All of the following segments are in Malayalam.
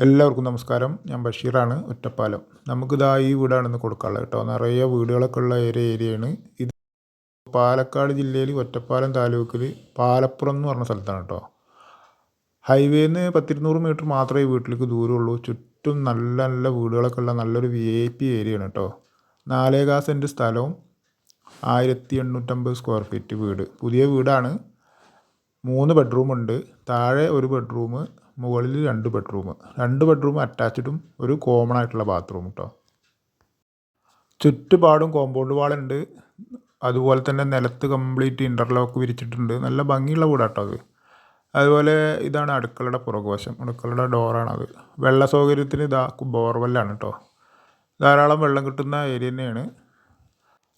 എല്ലാവർക്കും നമസ്കാരം. ഞാൻ ബഷീറാണ് ഒറ്റപ്പാലം. നമുക്കിതാ ഈ വീടാണെന്ന് കൊടുക്കാനുള്ളത് കേട്ടോ. നിറയെ വീടുകളൊക്കെ ഉള്ള ഒരു ഏരിയയാണ്. ഇത് പാലക്കാട് ജില്ലയിൽ ഒറ്റപ്പാലം താലൂക്കിൽ പാലപ്പുറം എന്ന് പറഞ്ഞ സ്ഥലത്താണ് കേട്ടോ. ഹൈവേയിൽ നിന്ന് പത്തിരുന്നൂറ് മീറ്റർ മാത്രമേ ഈ വീട്ടിലേക്ക് ദൂരമുള്ളൂ. ചുറ്റും നല്ല നല്ല വീടുകളൊക്കെ ഉള്ള നല്ലൊരു വി ഐ പി ഏരിയയാണ് കേട്ടോ. നാലേകാ സെന്റ് സ്ഥലവും ആയിരത്തി എണ്ണൂറ്റമ്പത് സ്ക്വയർ ഫീറ്റ് വീട്. പുതിയ വീടാണ്. മൂന്ന് ബെഡ്റൂമുണ്ട്. താഴെ ഒരു ബെഡ്റൂം മുകളിൽ രണ്ട് ബെഡ്റൂം. രണ്ട് ബെഡ്റൂം അറ്റാച്ച്ഡും ഒരു കോമൺ ആയിട്ടുള്ള ബാത്റൂം കേട്ടോ ചുറ്റുപാടും കോമ്പൗണ്ട് വാളുണ്ട്. അതുപോലെ തന്നെ നിലത്ത് കംപ്ലീറ്റ് ഇന്റർലോക്ക് വിരിച്ചിട്ടുണ്ട്. നല്ല ഭംഗിയുള്ള വീടാട്ടോ അത്. അതുപോലെ ഇതാണ് അടുക്കളയുടെ പുറകുവശം. അടുക്കളയുടെ ഡോറാണത് വെള്ള സൗകര്യത്തിന് ഇതാ ബോർവെല്ലാണ് കേട്ടോ ധാരാളം വെള്ളം കിട്ടുന്ന ഏരിയ തന്നെയാണ്.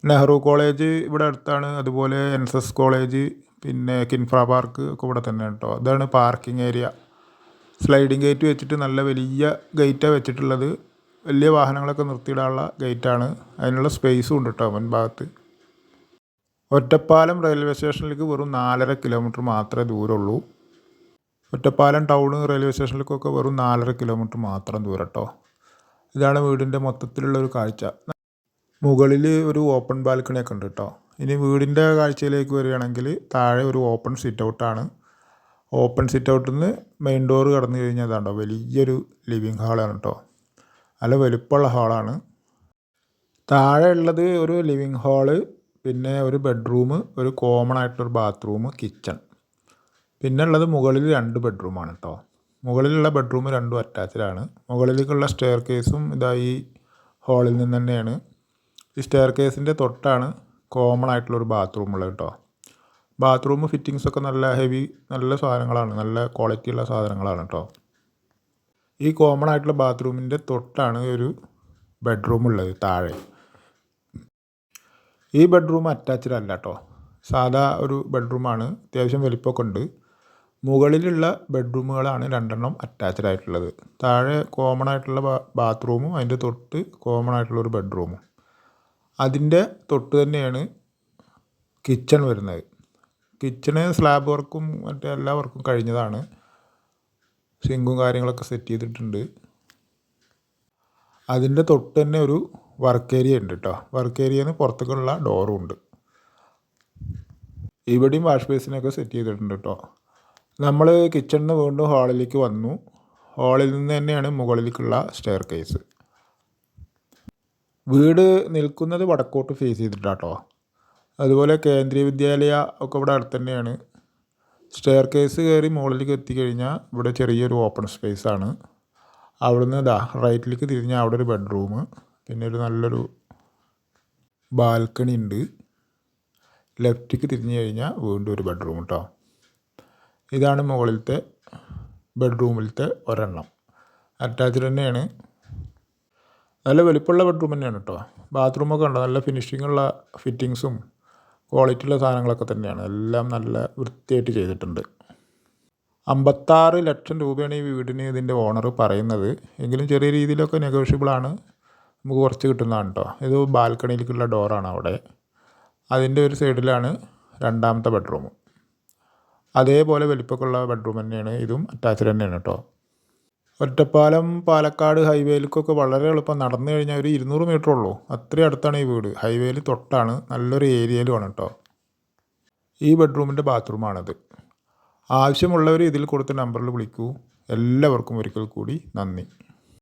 നെഹ്റു കോളേജ് ഇവിടെ അടുത്താണ്. അതുപോലെ എൻ എസ് എസ് കോളേജ് പിന്നെ കിൻഫ്ര പാർക്ക് ഒക്കെ ഇവിടെ തന്നെയാണ് കേട്ടോ ഇതാണ് പാർക്കിംഗ് ഏരിയ സ്ലൈഡിങ് ഗേറ്റ് വെച്ചിട്ട് നല്ല വലിയ ഗേറ്റാണ് വെച്ചിട്ടുള്ളത്. വലിയ വാഹനങ്ങളൊക്കെ നിർത്തിയിടാനുള്ള ഗേറ്റാണ് അതിനുള്ള സ്പേസും ഉണ്ട് കേട്ടോ മുൻഭാഗത്ത് ഒറ്റപ്പാലം റെയിൽവേ സ്റ്റേഷനിലേക്ക് വെറും നാലര കിലോമീറ്റർ മാത്രമേ ദൂരമുള്ളൂ. ഒറ്റപ്പാലം ടൗൺ റെയിൽവേ സ്റ്റേഷനിലേക്കൊക്കെ വെറും നാലര കിലോമീറ്റർ മാത്രം ദൂരം കേട്ടോ ഇതാണ് വീടിന്റെ മൊത്തത്തിലുള്ള ഒരു കാഴ്ച. മുകളിൽ ഒരു ഓപ്പൺ ബാൽക്കണിയൊക്കെ ഉണ്ട് കേട്ടോ ഇനി വീടിന്റെ കാഴ്ചയിലേക്ക് വരികയാണെങ്കിൽ താഴെ ഒരു ഓപ്പൺ സിറ്റ് ഔട്ടാണ് ഓപ്പൺ സിറ്റ് ഔട്ടിൽ നിന്ന് മെയിൻ ഡോർ കടന്നു കഴിഞ്ഞാൽ അതാണ്ടോ വലിയൊരു ലിവിങ് ഹാളാണ് കേട്ടോ നല്ല വലുപ്പമുള്ള ഹാളാണ് താഴെ ഉള്ളത് ഒരു ലിവിങ് ഹാൾ പിന്നെ ഒരു ബെഡ്റൂം ഒരു കോമൺ ആയിട്ടൊരു ബാത്റൂം കിച്ചൺ പിന്നെ ഉള്ളത് മുകളിൽ രണ്ട് ബെഡ്റൂമാണ് കേട്ടോ മുകളിലുള്ള ബെഡ്റൂം രണ്ടും അറ്റാച്ച്ഡാണ് മുകളിലേക്കുള്ള സ്റ്റെയർ കേസും ഇതാ ഈ ഹാളിൽ നിന്ന് തന്നെയാണ്. ഈ സ്റ്റെയർ കേസിന്റെ തൊട്ടാണ് കോമൺ ആയിട്ടുള്ളൊരു ബാത്റൂം ഉള്ളത് കേട്ടോ ബാത്റൂം ഫിറ്റിങ്സൊക്കെ നല്ല ഹെവി നല്ല സാധനങ്ങളാണ്. നല്ല ക്വാളിറ്റി ഉള്ള സാധനങ്ങളാണ് കേട്ടോ ഈ കോമൺ ആയിട്ടുള്ള ബാത്റൂമിന്റെ തൊട്ടാണ് ഒരു ബെഡ്റൂം ഉള്ളത് താഴെ. ഈ ബെഡ്റൂം അറ്റാച്ച്ഡ് അല്ല കേട്ടോ സാധാ ഒരു ബെഡ്റൂമാണ് അത്യാവശ്യം വലിപ്പമൊക്കെ ഉണ്ട്. മുകളിലുള്ള ബെഡ്റൂമുകളാണ് രണ്ടെണ്ണം അറ്റാച്ച്ഡ് ആയിട്ടുള്ളത്. താഴെ കോമൺ ആയിട്ടുള്ള ബാത്റൂമും അതിന്റെ തൊട്ട് കോമൺ ആയിട്ടുള്ള ഒരു ബെഡ്റൂമും അതിന്റെ തൊട്ട് തന്നെയാണ് കിച്ചൺ വരുന്നത്. കിച്ചണ് സ്ലാബ് വർക്കും മറ്റേ എല്ലാ വർക്കും കഴിഞ്ഞതാണ്. സിങ്കും കാര്യങ്ങളൊക്കെ സെറ്റ് ചെയ്തിട്ടുണ്ട്. അതിന്റെ തൊട്ട് തന്നെ ഒരു വർക്ക് ഏരിയ ഉണ്ട് കേട്ടോ വർക്ക് ഏരിയയിൽ പുറത്തേക്കുള്ള ഡോറും ഉണ്ട്. ഇവിടെയും വാഷ് ബേസിനൊക്കെ സെറ്റ് ചെയ്തിട്ടുണ്ട് കേട്ടോ നമ്മൾ കിച്ചണിൽ നിന്ന് വീണ്ടും ഹാളിലേക്ക് വന്നു. ഹാളിൽ നിന്ന് തന്നെയാണ് മുകളിലേക്കുള്ള സ്റ്റെയർ കേസ് വീട് നിൽക്കുന്നത് വടക്കോട്ട് ഫേസ് ചെയ്തിട്ടാട്ടോ അതുപോലെ കേന്ദ്രീയ വിദ്യാലയ ഒക്കെ ഇവിടെ അടുത്ത് തന്നെയാണ് സ്റ്റെയർ കേസ് കയറി മുകളിലേക്ക് എത്തിക്കഴിഞ്ഞാൽ ഇവിടെ ചെറിയൊരു ഓപ്പൺ സ്പേസ് ആണ്. അവിടുന്ന് ഇതാ റൈറ്റിലേക്ക് തിരിഞ്ഞാൽ അവിടെ ഒരു ബെഡ്റൂം പിന്നെ ഒരു നല്ലൊരു ബാൽക്കണി ഉണ്ട്. ലെഫ്റ്റിക്ക് തിരിഞ്ഞു കഴിഞ്ഞാൽ വീണ്ടും ഒരു ബെഡ്റൂം കേട്ടോ ഇതാണ് മുകളിലത്തെ ബെഡ്റൂമിലത്തെ ഒരെണ്ണം. അറ്റാച്ച്ഡ് തന്നെയാണ്. നല്ല വലിപ്പമുള്ള ബെഡ്റൂം തന്നെയാണ് കേട്ടോ ബാത്റൂമൊക്കെ ഉണ്ട് നല്ല ഫിനിഷിങ്ങുള്ള ഫിറ്റിങ്സും ക്വാളിറ്റിയുള്ള സാധനങ്ങളൊക്കെ തന്നെയാണ്. എല്ലാം നല്ല വൃത്തിയായിട്ട് ചെയ്തിട്ടുണ്ട്. അമ്പത്താറ് ലക്ഷം രൂപയാണ് ഈ വീടിന് ഇതിന്റെ ഓണർ പറയുന്നത്. എങ്കിലും ചെറിയ രീതിയിലൊക്കെ നെഗോഷ്യബിളാണ് നമുക്ക് കുറച്ച് കിട്ടുന്നതാണ് കേട്ടോ ഇത് ബാൽക്കണിയിലേക്കുള്ള ഡോറാണ് അവിടെ. അതിന്റെ ഒരു സൈഡിലാണ് രണ്ടാമത്തെ ബെഡ്റൂം അതേപോലെ വലിപ്പമൊക്കെയുള്ള ബെഡ്റൂം തന്നെയാണ്. ഇതും അറ്റാച്ച്ഡ് തന്നെയാണ് കേട്ടോ ഒറ്റപ്പാലം പാലക്കാട് ഹൈവേയിലേക്കൊക്കെ വളരെ എളുപ്പം നടന്നു കഴിഞ്ഞാൽ ഒരു ഇരുന്നൂറ് മീറ്റർ ഉള്ളൂ. അത്രയും അടുത്താണ് ഈ വീട്. ഹൈവേയിൽ തൊട്ടാണ് നല്ലൊരു ഏരിയയിലുമാണ് കേട്ടോ. ഈ ബെഡ്റൂമിന്റെ ബാത്റൂമാണത്. ആവശ്യമുള്ളവർ ഇതിൽ കൊടുത്ത നമ്പറിൽ വിളിക്കൂ. എല്ലാവർക്കും ഒരിക്കൽ കൂടി നന്ദി.